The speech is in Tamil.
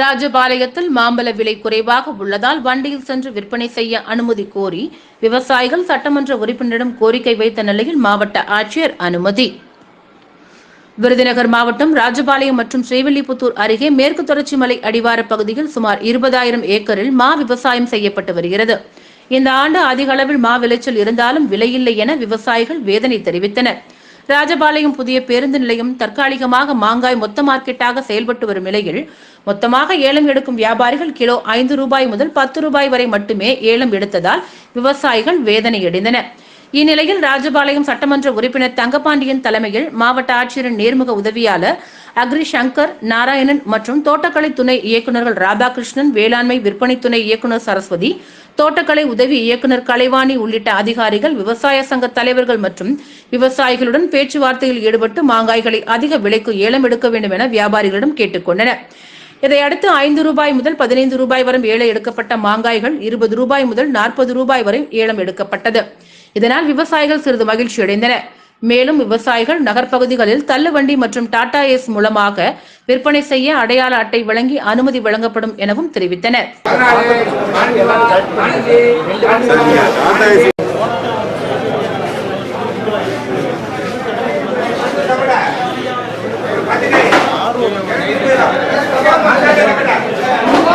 ராஜபாளையத்தில் மாம்பழ விலை குறைவாக உள்ளதால் வண்டியில் சென்று விற்பனை செய்ய அனுமதி கோரி விவசாயிகள் சட்டமன்ற உறுப்பினரிடம் கோரிக்கை வைத்த நிலையில் மாவட்ட ஆட்சியர் அனுமதி. விருதுநகர் மாவட்டம் ராஜபாளையம் மற்றும் ஸ்ரீவில்லிபுத்தூர் அருகே மேற்கு தொடர்ச்சி மலை அடிவார பகுதியில் சுமார் இருபதாயிரம் ஏக்கரில் மா விவசாயம் செய்யப்பட்டு வருகிறது. இந்த ஆண்டு அதிக அளவில் மா விளைச்சல் இருந்தாலும் விலையில்லை என விவசாயிகள் வேதனை தெரிவித்தனர். ராஜபாளையம் புதிய பேருந்து நிலையம் தற்காலிகமாக மாங்காய் மொத்த மார்க்கெட்டாக செயல்பட்டு வரும் நிலையில் மொத்தமாக ஏலம் எடுக்கும் வியாபாரிகள் கிலோ ஐந்து ரூபாய் முதல் பத்து ரூபாய் வரை மட்டுமே ஏலம் எடுத்ததால் விவசாயிகள் வேதனையடைந்தனர். இந்நிலையில் ராஜபாளையம் சட்டமன்ற உறுப்பினர் தங்கபாண்டியன் தலைமையில் மாவட்ட ஆட்சியரின் நேர்முக உதவியாளர் அக்ரி சங்கர் நாராயணன் மற்றும் தோட்டக்கலை துணை இயக்குநர்கள் ராதாகிருஷ்ணன் வேளாண்மை விற்பனை துணை இயக்குநர் சரஸ்வதி தோட்டக்கலை உதவி இயக்குநர் கலைவாணி உள்ளிட்ட அதிகாரிகள் விவசாய சங்க தலைவர்கள் மற்றும் விவசாயிகளுடன் பேச்சுவார்த்தையில் ஈடுபட்டு மாங்காய்களை அதிக விலைக்கு ஏலம் எடுக்க வேண்டும் என வியாபாரிகளிடம் கேட்டுக்கொண்டனர் இதையடுத்து ஐந்து ரூபாய் முதல் பதினைந்து ரூபாய் வரை ஏலம் எடுக்கப்பட்ட மாங்காய்கள் இருபது ரூபாய் முதல் நாற்பது ரூபாய் வரை ஏலம் எடுக்கப்பட்டது. இதனால் விவசாயிகள் சிறிது மகிழ்ச்சி அடைந்தனர். மேலும் விவசாயிகள் நகர்ப்பகுதிகளில் தள்ளுவண்டி மற்றும் டாடா ஏஸ் மூலமாக விற்பனை செய்ய அடையாள அட்டை வழங்கி அனுமதி வழங்கப்படும் எனவும் தெரிவித்தனர்.